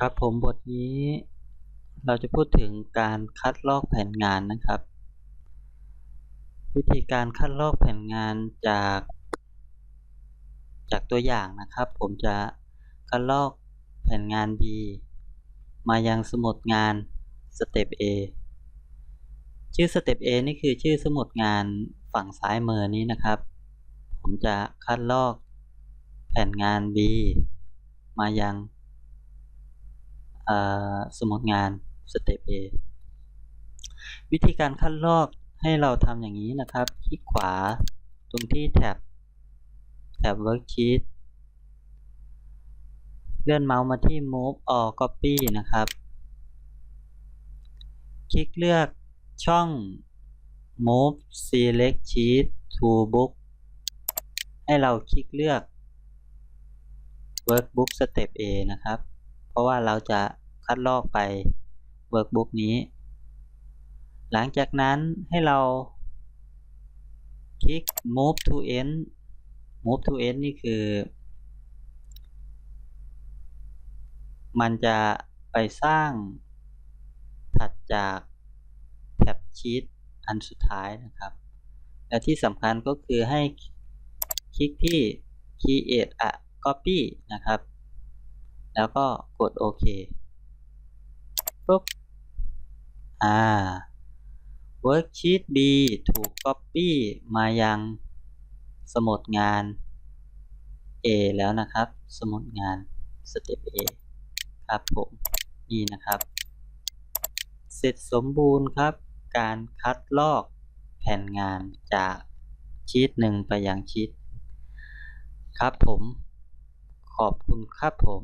ครับผมบทนี้เราจะพูดถึงการคัดลอกแผนงานนะครับ วิธีการคัดลอกแผนงานจาก จากตัวอย่างนะครับ ผมจะคัดลอกแผนงาน B มายังสมุดงานสเต็ป A ชื่อสเต็ป A นี่คือชื่อสมุดงานฝั่งซ้ายมือนี้นะครับ ผมจะคัดลอกแผนงาน B มายัง สมุดงานสเต็ป A วิธีการคัดลอกให้เราทำอย่างนี้นะครับ คลิกขวาตรงที่แท็บแท็บ Worksheet เลื่อนเมาส์มาที่ Move or Copy นะครับ คลิกเลือกช่อง Move Select Sheet to Book ให้เราคลิกเลือก Workbook Step A นะครับ ราะว่าเราจะคัดลอกไป Workbook นี้ หลังจากนั้นให้เรา คลิก Move to End Move to End นี่คือ มันจะไปสร้างถัดจากแท็บชีตอันสุดท้ายนะครับ และที่สำคัญก็คือให้คลิกที่ Create a Copy นะครับ แล้วก็กดโอเคปุ๊บอ่า Worksheet B ถูก Copy มายังสมุดงาน A แล้วนะครับ สมุดงาน Step A ครับผมนี่นะครับ เสร็จสมบูรณ์ครับ การคัดลอกแผ่นงานจากชีตหนึ่งไปยังชีตครับผม ขอบคุณครับผม